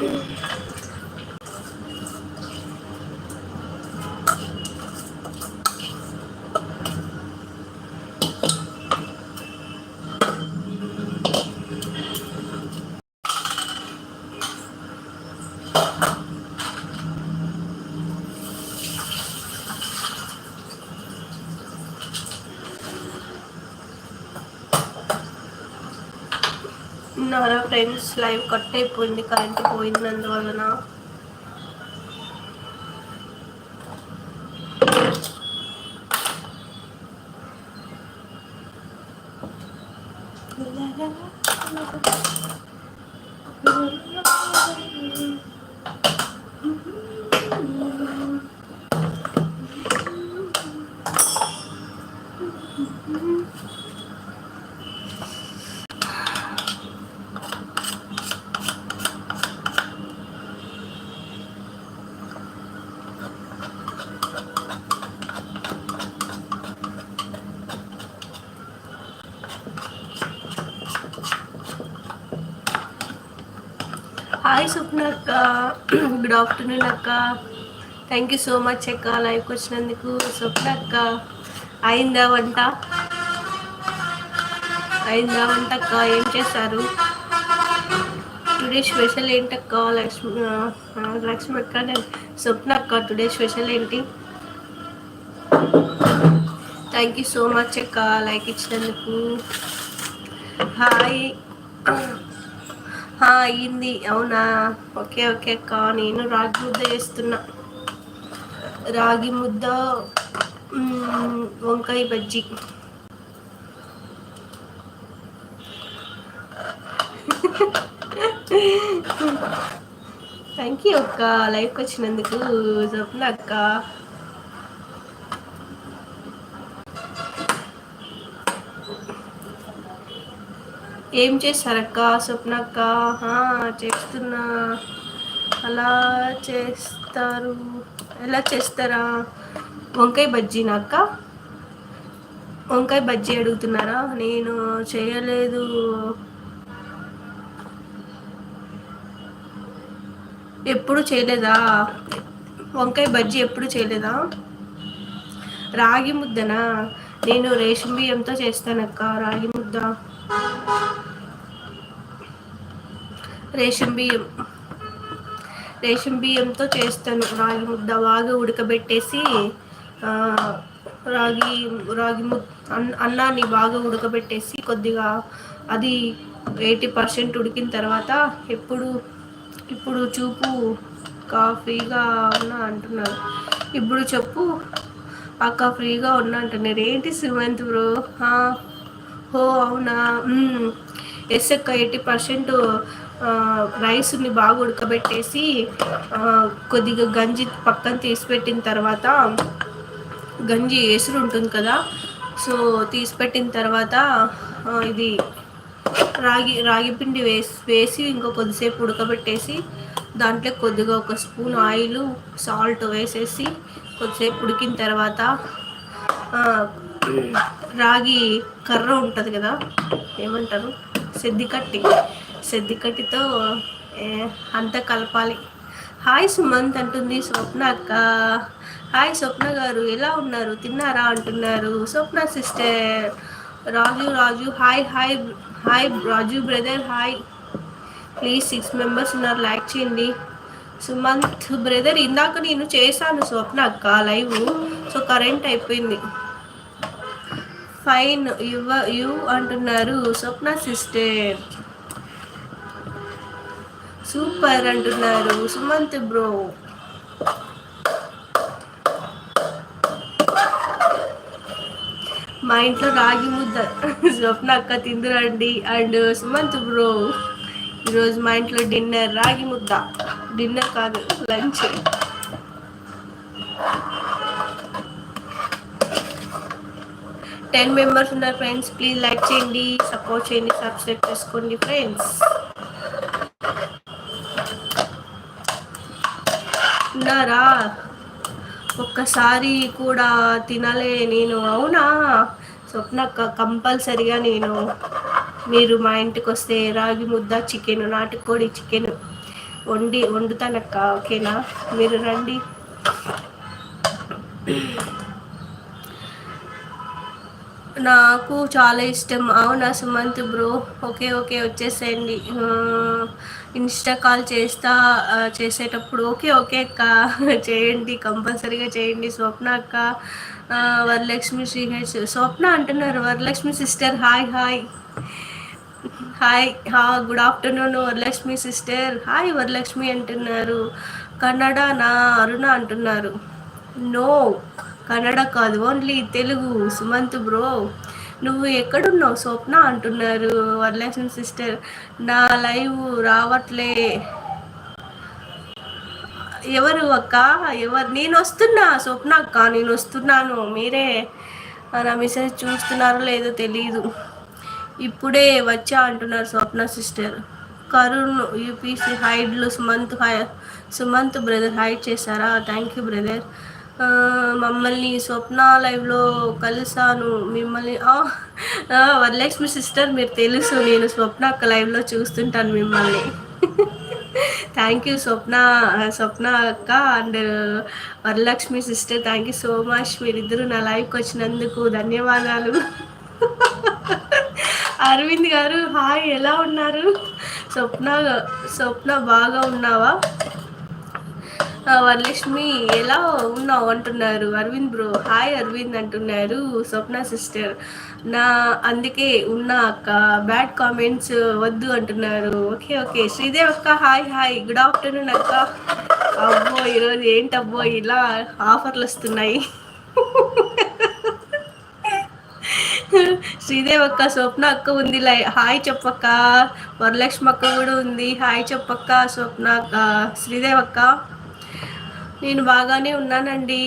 Yeah. తిన్నారా friends live cut అయిపోయింది current పోయినందువలన. హాయ్ స్వప్న అక్క. గుడ్ ఆఫ్టర్నూన్ అక్క. థ్యాంక్ యూ సో మచ్ అక్క. లైవ్కి వచ్చినందుకు స్వప్న అక్క. అయిందా వంట? అయిందా వంట అక్క? ఏం చేశారు? టుడే స్పెషల్ ఏంటక్క లక్ష్మి లక్ష్మి అక్క స్వప్న అక్క. టుడే స్పెషల్ ఏంటి? థ్యాంక్ యూ సో మచ్ అక్క. లైక్ ఇచ్చినందుకు. హాయ్ అయింది అవునా? ఓకే ఓకే అక్క. నేను రాగి ముద్ద చేస్తున్నా. రాగి ముద్ద వంకాయ బజ్జి. థ్యాంక్ యూ అక్క. లైఫ్కి వచ్చినందుకు చెప్పిన అక్క. ఏం చేస్తారక్క స్వప్నక్క? చేస్తున్నా. అలా చేస్తారు. ఎలా చేస్తారా? వంకాయ బజ్జీనా అక్క వంకాయ బజ్జీ అడుగుతున్నారా? నేను చేయలేదు. ఎప్పుడు చేయలేదా? వంకాయ బజ్జీ ఎప్పుడు చేయలేదా? రాగి ముద్దనా? నేను రేషన్ బియ్యంతో చేస్తానక్క రాగి ముద్ద. రేషన్ బియ్యం రేషన్ బియ్యంతో చేస్తాను. రాగి ముద్ద బాగా ఉడకబెట్టేసి రాగి రాగి ము అన్నాన్ని బాగా ఉడకబెట్టేసి కొద్దిగా అది ఎయిటీ పర్సెంట్ ఉడికిన తర్వాత ఎప్పుడు ఇప్పుడు చూపు కాఫీగా ఉన్నా అంటున్నారు. ఇప్పుడు చెప్పు. అక్క ఫ్రీగా ఉన్నా అంటున్నారు. ఏంటి సుమంత్ బ్రో? ఓ అవునా? ఎస్ అక్క ఎయిటీ పర్సెంట్ రైస్ని బాగా ఉడకబెట్టేసి కొద్దిగా గంజి పక్కన తీసిపెట్టిన తర్వాత గంజి ఎసురు ఉంటుంది కదా సో తీసిపెట్టిన తర్వాత ఇది రాగి రాగి పిండి వేసి వేసి ఇంకో కొద్దిసేపు ఉడకబెట్టేసి దాంట్లో కొద్దిగా ఒక స్పూన్ ఆయిల్ సాల్ట్ వేసేసి కొద్దిసేపు ఉడికిన తర్వాత రాగి కర్ర ఉంటుంది కదా ఏమంటారు? సెద్దికట్టి. సెద్దికట్టితో అంతా కలపాలి. హాయ్ సుమంత్ అంటుంది స్వప్న అక్క. హాయ్ స్వప్న గారు ఎలా ఉన్నారు? తిన్నారా? అంటున్నారు. Swapna sister Raju Raju hi hi hi Raju brother hi. Please six members ఉన్నారు లైక్ చేయండి. సుమంత్ బ్రదర్ ఇందాక నేను చేశాను స్వప్న అక్క లైవ్ సో కరెంట్ అయిపోయింది. ఫైన్ యువ యు అంటున్నారు స్వప్న సిస్టర్. సూపర్ అంటున్నారు సుమంత్ బ్రో. మా ఇంట్లో రాగి ముద్ద. స్వప్న అక్క తిందురండి. అండ్ సుమంత్ బ్రో ఈరోజు మా ఇంట్లో డిన్నర్ రాగి ముద్ద. డిన్నర్ కాదు లంచ్. టెన్ మెంబర్స్ ఉన్నారు ఫ్రెండ్స్ ప్లీజ్ లైక్ చేయండి సపోర్ట్ చేయండి సబ్స్క్రైబ్ చేసుకోండి ఫ్రెండ్స్. తిన్నారా? ఒక్కసారి కూడా తినలే నేను. అవునా? స్వప్న కంపల్సరిగా నేను. మీరు మా ఇంటికి వస్తే రాగి ముద్ద చికెన్ నాటుకోడి చికెన్ వండి వండుతానక్క ఓకేనా? మీరు రండి. నాకు చాలా ఇష్టం. అవునా సుమంత్ బ్రో? ఓకే ఓకే వచ్చేసేయండి. ఇన్స్టా కాల్ చేస్తా చేసేటప్పుడు ఓకే ఓకే అక్క. చేయండి కంపల్సరీగా చేయండి. స్వప్న అక్క వరలక్ష్మి శ్రీహెచ్ స్వప్న అంటున్నారు. Varalakshmi sister hi hi. Hi హా good afternoon Varalakshmi sister. Hi Varalakshmi అంటున్నారు. కన్నడ నా అరుణ అంటున్నారు. నో. కన్నడ కాదు ఓన్లీ తెలుగు. సుమంత్ బ్రో నువ్వు ఎక్కడున్నావు? స్వప్న అంటున్నారు వరలక్ష్మి సిస్టర్. నా లైవ్ రావట్లే. ఎవరు అక్క? ఎవరు? నేను వస్తున్నా స్వప్న అక్క నేను వస్తున్నాను. మీరే నా మెసేజ్ చూస్తున్నారో లేదో తెలియదు ఇప్పుడే వచ్చా అంటున్నారు Swapna sister. Karun UPC హైడ్లు Sumanth hi Sumanth brother hide చేశారా? Thank you brother. మమ్మల్ని స్వప్న లైవ్లో కలిసాను మిమ్మల్ని వరలక్ష్మి సిస్టర్ మీరు తెలుసు నేను స్వప్న అక్క లైవ్లో చూస్తుంటాను మిమ్మల్ని. థ్యాంక్ యూ స్వప్న స్వప్న అక్క and Varalakshmi sister thank you so much. మీరిద్దరు నా లైవ్కి వచ్చినందుకు ధన్యవాదాలు. అరవింద్ గారు హాయ్ ఎలా ఉన్నారు? స్వప్న స్వప్న బాగా ఉన్నావా? వరలక్ష్మి ఎలా ఉన్నావు అంటున్నారు. అరవింద్ బ్రో హాయ్ అరవింద్ అంటున్నారు స్వప్న సిస్టర్. నా అందుకే ఉన్నా అక్క. బ్యాడ్ కామెంట్స్ వద్దు అంటున్నారు. Okay okay. శ్రీదేవ్ అక్క హాయ్ హాయ్. గుడ్ ఆఫ్టర్నూన్ అక్క. అబ్బో ఈరోజు ఏంటబ్బో ఇలా ఆఫర్లు వస్తున్నాయి. శ్రీదేవ్ అక్క స్వప్న అక్క ఉంది లై హాయ్ చెప్పక్క. వరలక్ష్మి అక్క కూడా ఉంది. హాయ్ చెప్పక్క స్వప్న అక్క శ్రీదేవ్ అక్క. నేను బాగానే ఉన్నానండి.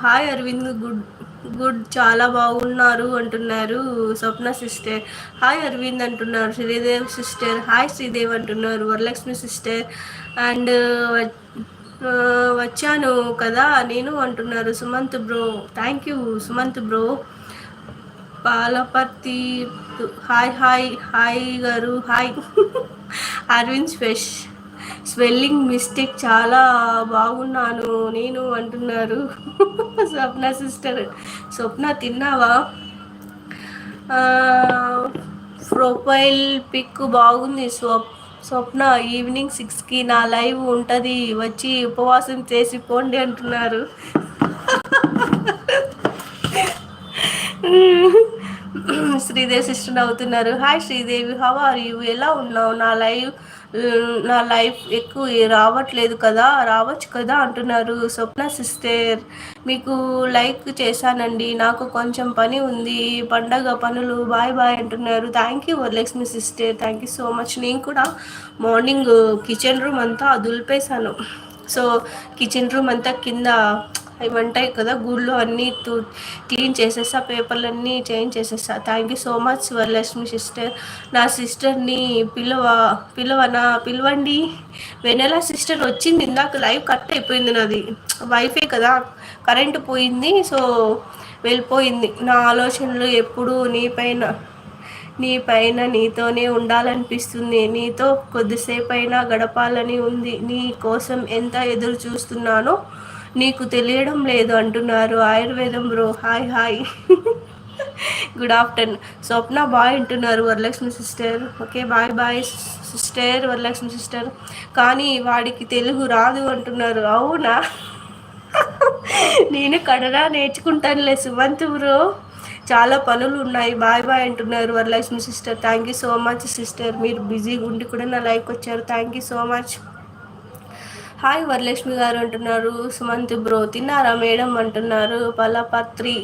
హాయ్ అరవింద్ గుడ్ గుడ్ చాలా బాగున్నారు అంటున్నారు స్వప్న సిస్టర్. హాయ్ అరవింద్ అంటున్నారు శ్రీదేవ్ సిస్టర్. హాయ్ శ్రీదేవ్ అంటున్నారు వరలక్ష్మి సిస్టర్. అండ్ వచ్చాను కదా నేను అంటున్నారు Sumanth bro. Thank you Sumanth bro. Palaparthi hi hi hi గారు హాయ్. అరవింద్ స్పెష్ స్వెల్లింగ్ మిస్టేక్ చాలా బాగున్నాను నేను అంటున్నారు. స్వప్న సిస్టర్ స్వప్న తిన్నావా? ప్రొఫైల్ పిక్ బాగుంది స్వప్ స్వప్న ఈవినింగ్ సిక్స్కి నా లైవ్ ఉంటుంది వచ్చి ఉపవాసం చేసి పోండి అంటున్నారు. శ్రీదేవి సిస్టర్ అవుతున్నారు hi Sridevi how are you? ఎలా ఉన్నావు? నా లైవ్ నా లైఫ్ ఎక్కువ రావట్లేదు కదా రావచ్చు కదా అంటున్నారు స్వప్న సిస్టర్. మీకు లైక్ చేశానండి నాకు కొంచెం పని ఉంది పండగ పనులు బాయ్ బాయ్ అంటున్నారు. Thank you Varalakshmi sister. Thank you so much నేను కూడా మార్నింగ్ కిచెన్ రూమ్ అంతా దులిపేశాను. సో కిచెన్ రూమ్ అంతా కింద అవి ఉంటాయి కదా గుళ్ళు అన్నీ క్లీన్ చేసేసా పేపర్లన్నీ చేంజ్ చేసేసా thank you so much Varalakshmi sister నా సిస్టర్ని పిలువ పిలువనా పిలవండి. వెనెల సిస్టర్ వచ్చింది ఇందాక లైవ్ కట్ అయిపోయింది నాది. వైఫై కదా కరెంటు పోయింది సో వెళ్ళిపోయింది. నా ఆలోచనలు ఎప్పుడు నీ పైన నీ పైన నీతోనే ఉండాలనిపిస్తుంది. నీతో కొద్దిసేపు అయినా గడపాలని ఉంది. నీ కోసం ఎంత ఎదురు చూస్తున్నానో నీకు తెలియడం లేదు అంటున్నారు. ఆయుర్వేదం bro. Hi hi. Good afternoon Swapna bye అంటున్నారు Varalakshmi sister. Okay bye bye sister Varalakshmi sister. కానీ వాడికి తెలుగు రాదు అంటున్నారు. అవునా? నేను కన్నడ నేర్చుకుంటానులే సుమంత్ బ్రో. చాలా పనులు ఉన్నాయి. బాయ్ బాయ్ అంటున్నారు Varalakshmi sister. Thank you so much sister మీరు బిజీగా ఉండి కూడా నా లైఫ్ వచ్చారు. Thank you so much hi Varalakshmi గారు అంటున్నారు సుమంత్ బ్రో తిన్నారా మేడం అంటున్నారు పలపత్రి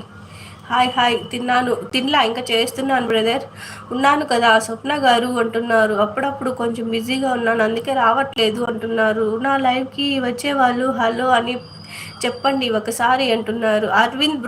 హాయ్ హాయ్ తిన్నాను తినలా ఇంకా చేస్తున్నాను బ్రదర్. ఉన్నాను కదా స్వప్న గారు అంటున్నారు అప్పుడప్పుడు కొంచెం బిజీగా ఉన్నాను అందుకే రావట్లేదు అంటున్నారు. నా లైవ్కి వచ్చే వాళ్ళు హలో అని చెప్పండి ఒకసారి అంటున్నారు. అరవింద్ బ్రో